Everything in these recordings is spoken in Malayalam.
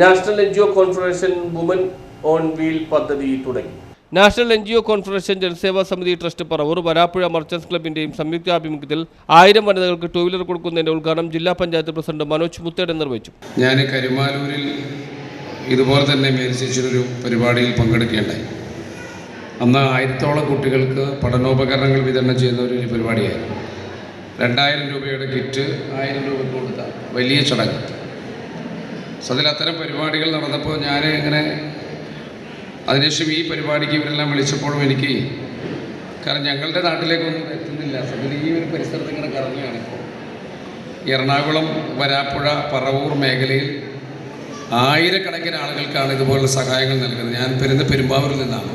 National N G O Confederation Woman on Wheel പദ്ധതി തുടങ്ങി. National N G O Confederation Janaseva Samiti trust Paravur Varapuzha merchants ക്ലബിന്റെയും സംയുക്താഭിമുഖ്യത്തിൽ ആയിരം വനിതകൾക്ക് ടൂ വീലർ കൊടുക്കുന്നതിന്റെ ഉദ്ഘാടനം ജില്ലാ പഞ്ചായത്ത് പ്രസിഡന്റ് മനോജ് മുത്തേടൻ നിർവഹിച്ചു. ഞാൻ കരുമാലൂരിൽ ഇതുപോലെ തന്നെ മേരിച്ചൊരു പരിപാടിയിൽ പങ്കെടുക്കുകയുണ്ടായി അന്ന് ആയിരത്തോളം കുട്ടികൾക്ക് പഠനോപകരണങ്ങൾ വിതരണം ചെയ്യുന്ന ഒരു പരിപാടിയായിരുന്നു. രണ്ടായിരം രൂപയുടെ കിറ്റ് ആയിരം രൂപ കൊടുത്ത വലിയ ചടങ്ങ്. സോ അതിൽ അത്തരം പരിപാടികൾ നടന്നപ്പോൾ ഞാൻ ഇങ്ങനെ അതിനുശേഷം ഈ പരിപാടിക്ക് ഇവരെല്ലാം വിളിച്ചപ്പോഴും എനിക്ക് കാരണം ഞങ്ങളുടെ നാട്ടിലേക്കൊന്നും എത്തുന്നില്ല. സത്യത്തിൽ ഈ ഒരു പരിസരത്ത് ഇങ്ങനെ കറങ്ങുകയാണ് ഇപ്പോൾ. എറണാകുളം വരാപ്പുഴ പറവൂർ മേഖലയിൽ ആയിരക്കണക്കിന് ആളുകൾക്കാണ് ഇതുപോലുള്ള സഹായങ്ങൾ നൽകുന്നത്. ഞാൻ പെരുന്ന പെരുമ്പാവൂരിൽ നിന്നാണ്.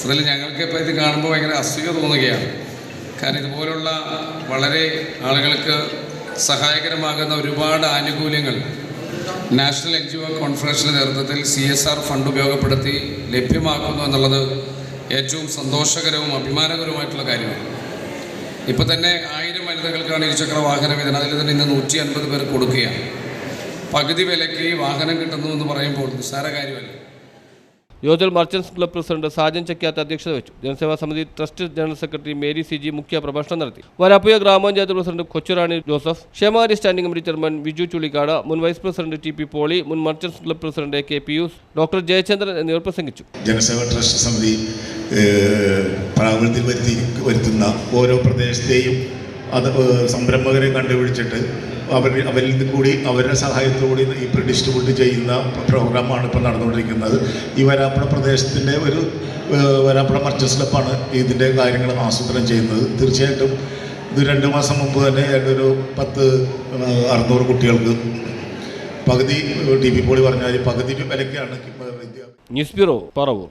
സത്യത്തിൽ ഞങ്ങൾക്ക് ഇപ്പോൾ ഇത് കാണുമ്പോൾ ഭയങ്കര അസൂയ തോന്നുകയാണ്. കാരണം ഇതുപോലുള്ള വളരെ ആളുകൾക്ക് സഹായകരമാകുന്ന ഒരുപാട് ആനുകൂല്യങ്ങൾ നാഷണൽ എൻ ജി ഒ കോൺഫറൻസിന്റെ നേതൃത്വത്തിൽ സി എസ് ആർ ഫണ്ട് ഉപയോഗപ്പെടുത്തി ലഭ്യമാക്കുന്നു എന്നുള്ളത് ഏറ്റവും സന്തോഷകരവും അഭിമാനകരവുമായിട്ടുള്ള കാര്യമാണ്. ഇപ്പോൾ തന്നെ ആയിരം വനിതകൾക്കാണ് ഇരുചക്ര വാഹനം വിതരണം അതിൽ തന്നെ ഇന്ന് നൂറ്റി അൻപത് പേർ കൊടുക്കുകയാണ്. പകുതി വിലയ്ക്ക് വാഹനം കിട്ടുന്നു എന്ന് പറയുമ്പോൾ നിസ്സാര കാര്യമല്ല. യോജൽ merchants club president Sajan Chakyath അധ്യക്ഷത വെച്ചു Janaseva Samithi trust general secretary Mary C G മുഖ്യ പ്രഭാഷണം നടത്തി. വരാപ്പുയ ഗ്രാമപഞ്ചായത്ത് പ്രസിഡന്റ് കൊച്ചുറാണി ജോസഫ് ക്ഷേമകാര്യ standing committee chairman Viju Chullikkad മുൻ vice president T P Poly മുൻ merchants club president K Pius doctor Jayachandran എന്നിവർ പ്രസംഗിച്ചു. ജനസേവാ ട്രസ്റ്റ് സമിതി പ്രാബല്യത്തിൽ വരുത്തി വരുത്തുന്ന ഓരോ പ്രദേശത്തെയും അത് സംരംഭകരെ കണ്ടുപിടിച്ചിട്ട് അവർ അവരിൽ കൂടി അവരുടെ സഹായത്തോടെ ഇപ്പോൾ ഡിസ്ട്രിബ്യൂട്ട് ചെയ്യുന്ന പ്രോഗ്രാമാണ് ഇപ്പോൾ നടന്നുകൊണ്ടിരിക്കുന്നത്. ഈ വരാപ്പുഴ പ്രദേശത്തിന്റെ ഒരു വരാപ്പുഴ മർച്ചസ് ക്ലബ്ബാണ് ഇതിന്റെ കാര്യങ്ങൾ ആസൂത്രണം ചെയ്യുന്നത്. തീർച്ചയായിട്ടും ഇത് രണ്ട് മാസം മുമ്പ് തന്നെ ഏതൊരു പത്ത് അറുന്നൂറ് കുട്ടികൾക്ക് പകുതി ടി പി പോളി പറഞ്ഞാൽ പകുതി വിലക്കാണ് ന്യൂസ് ബ്യൂറോ പറവൂർ.